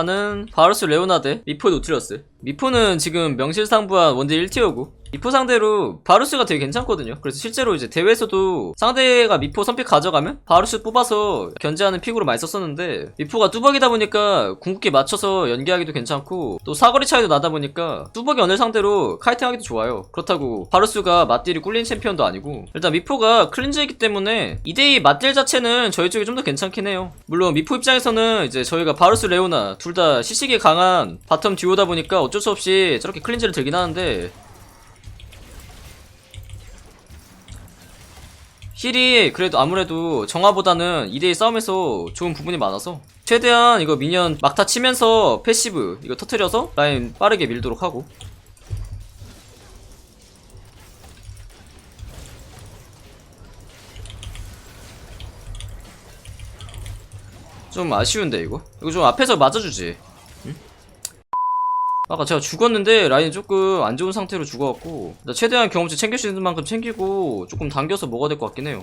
판은 바루스 레오나데 미포 노트리어스. 미포는 지금 명실상부한 원딜 1티어고 미포 상대로 바루스가 되게 괜찮거든요. 그래서 실제로 이제 대회에서도 상대가 미포 선픽 가져가면 바루스 뽑아서 견제하는 픽으로 많이 썼었는데 미포가 뚜벅이다 보니까 궁극기 맞춰서 연계하기도 괜찮고 또 사거리 차이도 나다 보니까 뚜벅이 언을 상대로 카이팅하기도 좋아요. 그렇다고 바루스가 맞딜이 꿀린 챔피언도 아니고 일단 미포가 클린즈이기 때문에 2대2 맞딜 자체는 저희 쪽이 좀 더 괜찮긴 해요. 물론 미포 입장에서는 이제 저희가 바루스 레오나 둘다 CC기 강한 바텀 듀오다 보니까 어쩔 수 없이 저렇게 클린즈를 들긴 하는데 힐이 그래도 아무래도 정화보다는 2대2 싸움에서 좋은 부분이 많아서 최대한 이거 미니언 막타 치면서 패시브 이거 터트려서 라인 빠르게 밀도록 하고 좀 아쉬운데 이거 이거 좀 앞에서 맞아주지 응? 아까 제가 죽었는데 라인이 조금 안 좋은 상태로 죽어갖고 나 최대한 경험치 챙길 수 있는 만큼 챙기고 조금 당겨서 먹어야 될 것 같긴 해요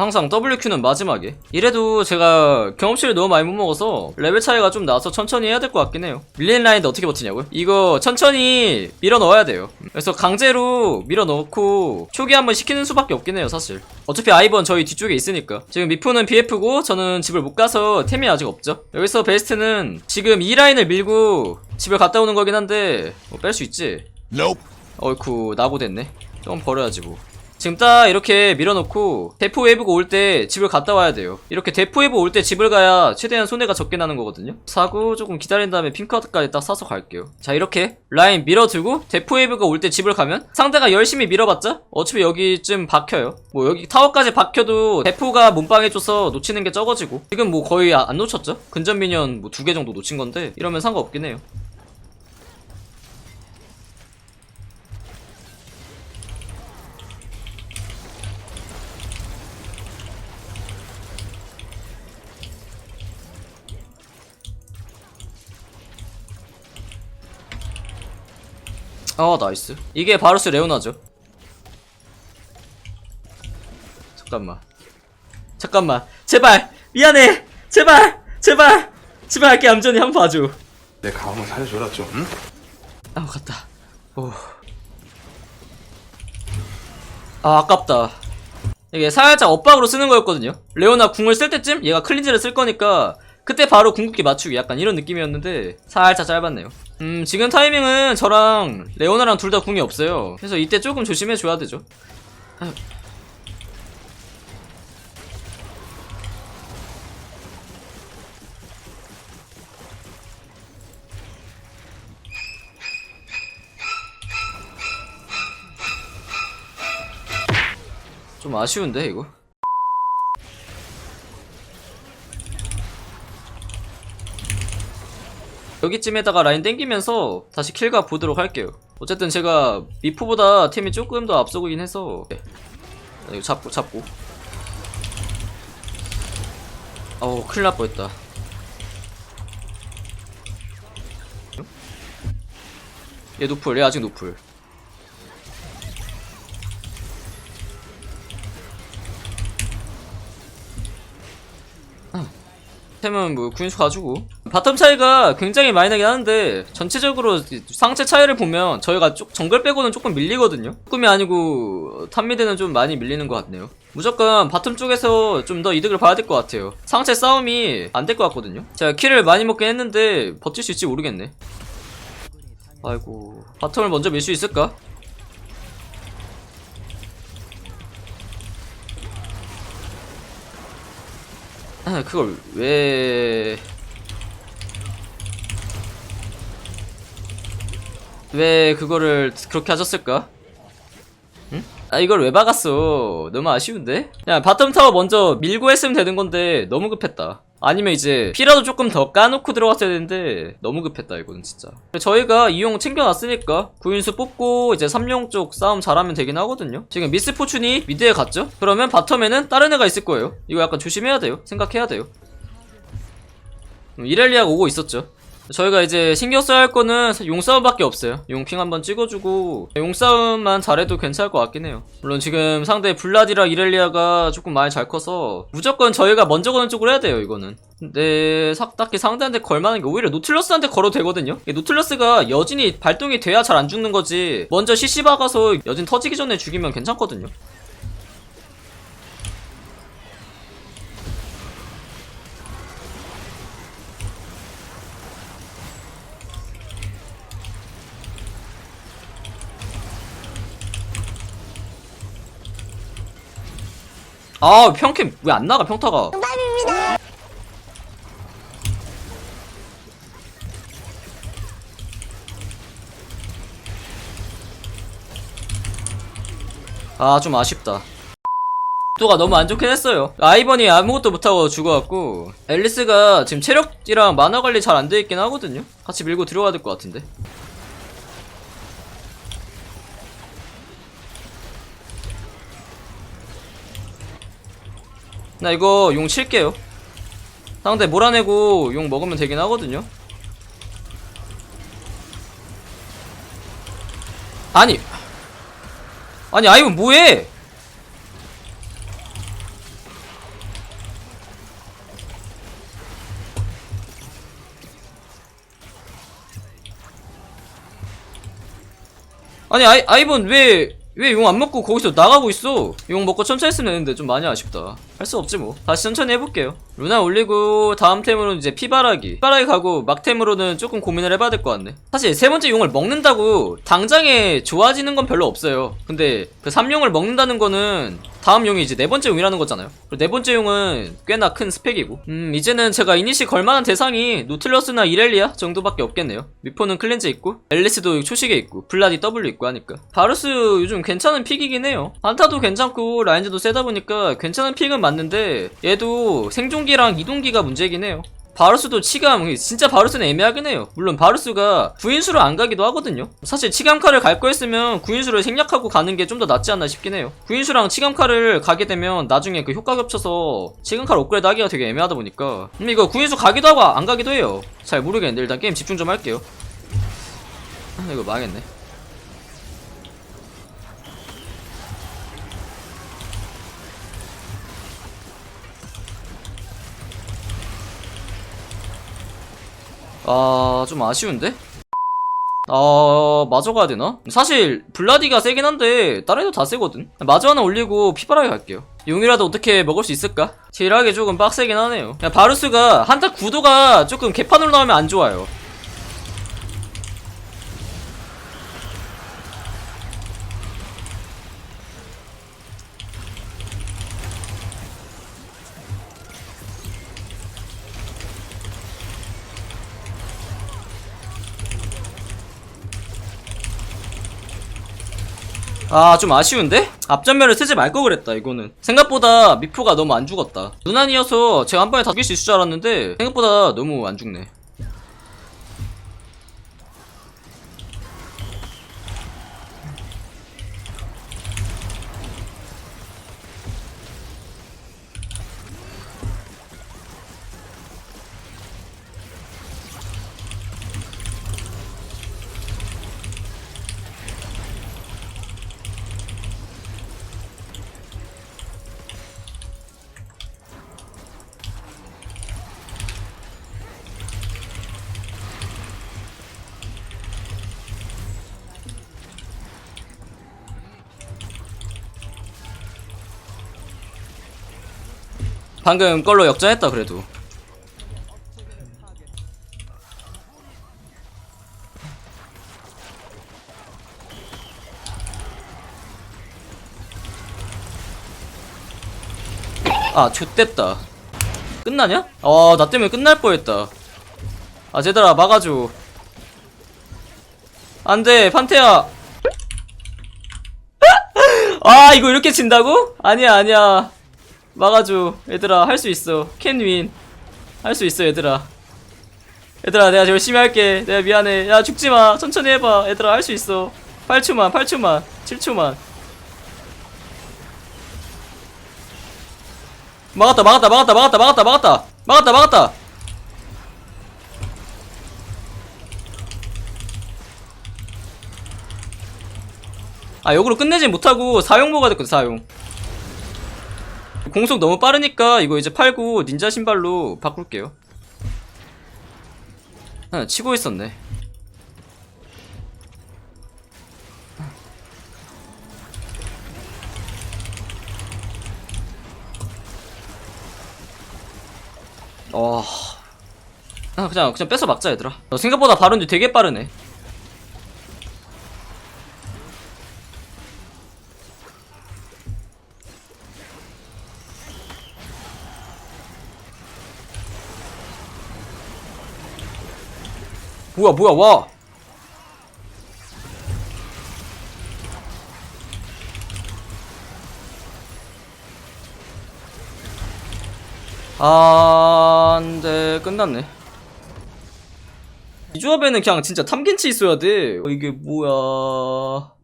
항상 WQ는 마지막에. 이래도 제가 경험치를 너무 많이 못 먹어서 레벨 차이가 좀 나서 천천히 해야 될 것 같긴 해요. 밀린 라인인데 어떻게 버티냐고요? 이거 천천히 밀어 넣어야 돼요. 그래서 강제로 밀어 넣고 초기 한번 시키는 수밖에 없긴 해요 사실. 어차피 아이번 저희 뒤쪽에 있으니까. 지금 미포는 BF고 저는 집을 못 가서 템이 아직 없죠. 여기서 베스트는 지금 이 라인을 밀고 집을 갔다 오는 거긴 한데 뭐 뺄 수 있지? Nope. 어이쿠 나고 됐네. 좀 버려야지 뭐 지금 딱 이렇게 밀어놓고 대포 웨이브가 올 때 집을 갔다 와야 돼요. 이렇게 대포 웨이브 올 때 집을 가야 최대한 손해가 적게 나는 거거든요. 사고 조금 기다린 다음에 핑크하드까지 딱 사서 갈게요. 자 이렇게 라인 밀어두고 대포 웨이브가 올 때 집을 가면 상대가 열심히 밀어봤자 어차피 여기쯤 박혀요. 뭐 여기 타워까지 박혀도 대포가 몸빵해줘서 놓치는 게 적어지고 지금 뭐 거의 안 놓쳤죠? 근접 미니언 뭐 두 개 정도 놓친 건데 이러면 상관없긴 해요 어 나이스. 이게 바루스 레오나죠. 잠깐만. 잠깐만. 제발! 미안해! 제발! 제발! 제발 할게 얌전히 한번 봐줘. 내 가음을 살려줘라 좀. 응? 아 갔다. 오. 아 아깝다. 이게 살짝 엇박으로 쓰는 거였거든요. 레오나 궁을 쓸 때쯤 얘가 클린즈를 쓸 거니까 그때 바로 궁극기 맞추기 약간 이런 느낌이었는데 살짝 짧았네요 음 지금 타이밍은 저랑 레오나랑 둘 다 궁이 없어요 그래서 이때 조금 조심해줘야 되죠. 좀 아쉬운데 이거 여기쯤에다가 라인 땡기면서 다시 킬각 보도록 할게요. 어쨌든 제가 미포보다 템이 조금 더 앞서고긴 해서 네. 아, 이거 잡고 잡고. 어우 큰일 날 뻔했다. 얘 노플 얘 아직 노플. 템은 뭐 구인수 가지고 바텀 차이가 굉장히 많이 나긴 하는데 전체적으로 상체 차이를 보면 저희가 쪽 정글 빼고는 조금 밀리거든요? 조금이 아니고 탑미드는 좀 많이 밀리는 것 같네요. 무조건 바텀 쪽에서 좀 더 이득을 봐야 될 것 같아요. 상체 싸움이 안 될 것 같거든요? 제가 킬을 많이 먹긴 했는데 버틸 수 있을지 모르겠네. 아이고 바텀을 먼저 밀 수 있을까? 아, 그걸 왜... 왜 그거를 그렇게 하셨을까? 응? 아 이걸 왜 박았어 너무 아쉬운데? 야 바텀 타워 먼저 밀고 했으면 되는 건데 너무 급했다 아니면 이제 피라도 조금 더 까놓고 들어갔어야 되는데 너무 급했다 이거는 진짜 저희가 이용 챙겨놨으니까 구인수 뽑고 이제 삼룡 쪽 싸움 잘하면 되긴 하거든요 지금 미스 포춘이 미드에 갔죠? 그러면 바텀에는 다른 애가 있을 거예요 이거 약간 조심해야 돼요 생각해야 돼요 음, 이렐리아가 오고 있었죠 저희가 이제 신경 써야 할 거는 용싸움밖에 없어요. 용핑 한번 찍어주고 용싸움만 잘해도 괜찮을 것 같긴 해요. 물론 지금 상대 블라디랑 이렐리아가 조금 많이 잘 커서 무조건 저희가 먼저 거는 쪽으로 해야 돼요. 이거는. 근데 삭 딱히 상대한테 걸만한 게 오히려 노틀러스한테 걸어도 되거든요. 노틀러스가 여진이 발동이 돼야 잘 안 죽는 거지. 먼저 CC 박아서 여진 터지기 전에 죽이면 괜찮거든요. 아 평캠 왜 안 나가 평타가? 아좀 아쉽다. 또가 너무 안 좋긴 했어요. 아이번이 아무것도 못하고 죽어갖고. 앨리스가 지금 체력이랑 만화 관리 잘 안 돼 있긴 하거든요. 같이 밀고 들어가야 될 것 같은데 나 이거 용 칠게요. 상대 몰아내고 용 먹으면 되긴 하거든요. 아니. 아니 아이번 뭐해? 아니 아이, 아이번 왜 왜 용 안 먹고 거기서 나가고 있어? 용 먹고 천천히 했으면 되는데 좀 많이 아쉽다 할 수 없지 뭐. 다시 천천히 해볼게요. 루나 올리고 다음 템으로는 이제 피바라기. 피바라기 가고 막템으로는 조금 고민을 해봐야 될 것 같네. 사실 세 번째 용을 먹는다고 당장에 좋아지는 건 별로 없어요. 근데 그 3용을 먹는다는 거는 다음 용이 이제 네 번째 용이라는 거잖아요. 네 번째 용은 꽤나 큰 스펙이고. 음 이제는 제가 이니시 걸만한 대상이 노틀러스나 이렐리아 정도밖에 없겠네요. 미포는 클렌즈 있고 앨리스도 초식에 있고 블라디 W 있고 하니까. 바루스 요즘 괜찮은 픽이긴 해요. 한타도 괜찮고 라인즈도 세다 보니까 괜찮은 픽은 맞는데 얘도 생존기랑 이동기가 문제긴 해요. 바루스도 치감 진짜 바루스는 애매하긴 해요. 물론 바루스가 구인수로 안 가기도 하거든요. 사실 치감카를 갈 거였으면 구인수를 생략하고 가는 게 좀 더 낫지 않나 싶긴 해요. 구인수랑 치감카를 가게 되면 나중에 그 효과 겹쳐서 치감카를 업그레이드 하기가 되게 애매하다 보니까. 근데 이거 구인수 가기도 하고 안 가기도 해요. 잘 모르겠는데 일단 게임 집중 좀 할게요. 아 이거 망했네 아, 좀 아쉬운데? 아, 마저 가야 되나? 사실, 블라디가 세긴 한데, 다른 애도 다 세거든? 마저 하나 올리고 피바라기 갈게요. 용이라도 어떻게 먹을 수 있을까? 딜하기 조금 빡세긴 하네요. 야, 바루스가 한타 구도가 조금 개판으로 나오면 안 좋아요. 아, 좀 아쉬운데? 앞전면을 쓰지 말 걸 그랬다, 이거는. 생각보다 미포가 너무 안 죽었다. 누난이어서 제가 한 번에 다 죽일 수 있을 줄 알았는데, 생각보다 너무 안 죽네. 방금 걸로 역전했다, 그래도. 아, 좆됐다. 끝나냐? 어, 나 때문에 끝날 뻔했다. 아, 제들아, 막아줘. 안 돼, 판테야. 아, 이거 이렇게 진다고? 아니야, 아니야. 막아줘 얘들아 할 수 있어. 캔윈. 할 수 있어 얘들아. 얘들아 내가 열심히 할게. 내가 미안해. 야 죽지마. 천천히 해봐. 얘들아 할 수 있어. 8초만 8초만 7초만. 막았다 막았다 막았다 막았다 막았다 막았다. 막았다 막았다. 아 역으로 끝내진 못하고 사용 뭐가 됐거든 사용. 공속 너무 빠르니까 이거 이제 팔고 닌자 신발로 바꿀게요. 아, 치고 있었네. 어... 아 그냥 그냥 뺏어 막자 얘들아. 어, 생각보다 발언이 되게 빠르네 뭐야 뭐야 와. 아, 안돼 끝났네. 이 조합에는 그냥 진짜 탐겐치 있어야 돼. 어, 이게 뭐야